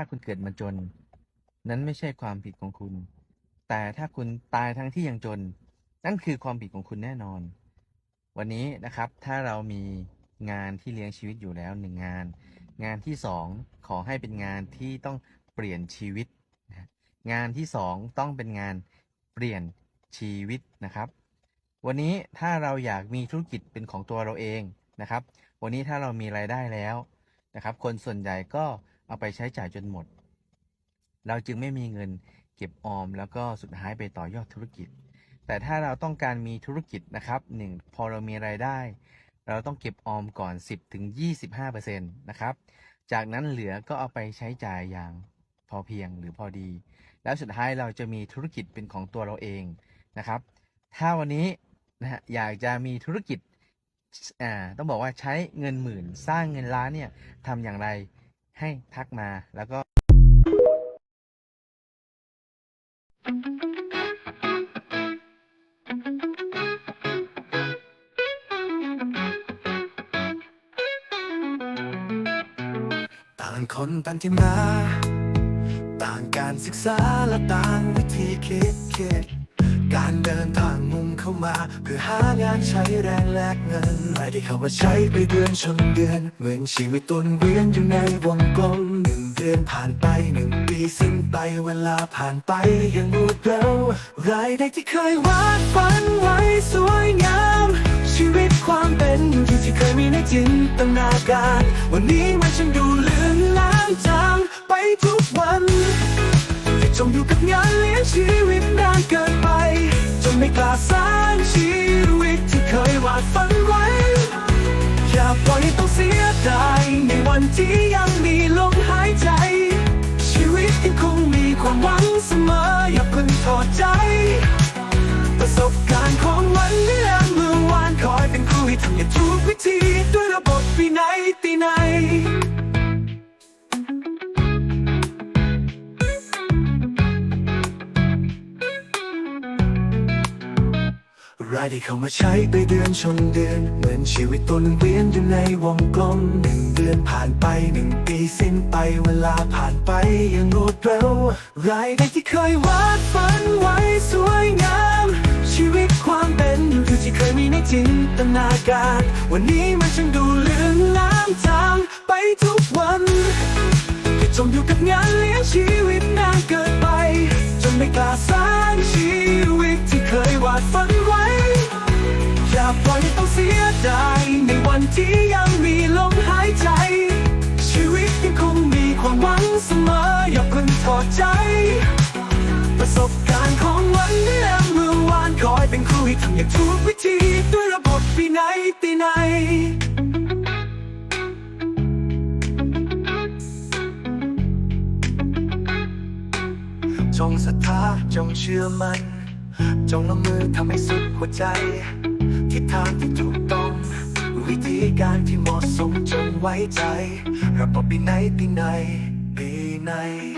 ถ้าคุณเกิดมาจน นั้นไม่ใช่ความผิดของคุณ แต่ถ้าคุณตายทั้งที่ยังจน นั่นคือความผิดของคุณแน่นอน วันนี้นะครับ ถ้าเรามีงานที่เลี้ยงชีวิตอยู่แล้วหนึ่งงาน งานที่สองขอให้เป็นงานที่ต้องเปลี่ยนชีวิต งานที่สองต้องเป็นงานเปลี่ยนชีวิตนะครับ วันนี้ถ้าเราอยากมีธุรกิจเป็นของตัวเราเองนะครับ วันนี้ถ้าเรามีรายได้แล้วนะครับ คนส่วนใหญ่ก็ เอาไปใช้จ่ายจนหมด เราจึงไม่มีเงินเก็บออม แล้วก็สุดท้ายไปต่อยอดธุรกิจ แต่ถ้าเราต้องการมีธุรกิจนะครับหนึ่งพอเรามีรายได้ เราต้องเก็บออมก่อน 10ถึง25%นะครับ จากนั้นเหลือก็เอาไปใช้จ่ายอย่างพอเพียงหรือพอดี แล้วสุดท้ายเราจะมีธุรกิจเป็นของตัวเราเองนะครับ ถ้าวันนี้นะฮะอยากจะมีธุรกิจอ่าต้องบอกว่าใช้เงินหมื่น สร้างเงินล้านเนี่ยทำอย่างไร ให้ทักมาแล้วก็ต่างคนต่างที่มา ต่างการศึกษาและต่างวิธีคิดคิด การเดินทางมุ่งเข้ามา เพื่อหางานใช้แรงแลกเงินไม่ได้เข้ามาใช้ไปเดือนชนเดือน เหมือนชีวิตตุนเวียนอยู่ในวงกลมหนึ่งเดือนผ่านไปหนึ่งปีสิ้นไปเวลาผ่านไปอยังรวดเร็วรายได้ที่เคยวาดฝันไว้สวยงาม ชีวิตความเป็นอยู่ที่เคยมีในจินตนาการ วันนี้มันช่างดูลาสารชีวิตที่เคยวาดฝันไว้ อย่าปล่อยให้ต้องเสียดายในวันที่ยัง รายได้เข้ามาใช้ไปเดือนชนเดือน เหมือนชีวิตตนเวียนอยู่ในวงกลมหนึ่งเดือนผ่านไปหนึ่งปีสิ้นไปเวลาผ่านไปอยังรวดเร็ว รายได้ที่เคยวาดฝันไว้สวยงาม ชีวิตความเป็นอยู่ที่เคยมีในจินตนาการ วันนี้มันช่างดูเลือนลางจางไปทุกวันจมอยู่กับงานเลี้ยงชีวิตนานเกินไป ไม่กล้าสร้างชีวิตที่เคยวาดฝันไว้ อย่าปล่อยให้ต้องเสียดายในวันที่ยังมีลมหายใจ ชีวิตยังคงมีความหวังเสมอ อย่าเพิ่งถอดใจ ประสบการณ์ของวันนี้และเมื่อวานคอยเป็นครูให้ทำอย่างถูกวิ จงศรัทธาจงเชื่อมัน่นจงลงมือทำให้สุดหัวใจ ทิศทางที่ถูกต้อง วิธีการที่เหมาะสมจงไว้ใจ ระบบปีไหนปีไหนปีไหน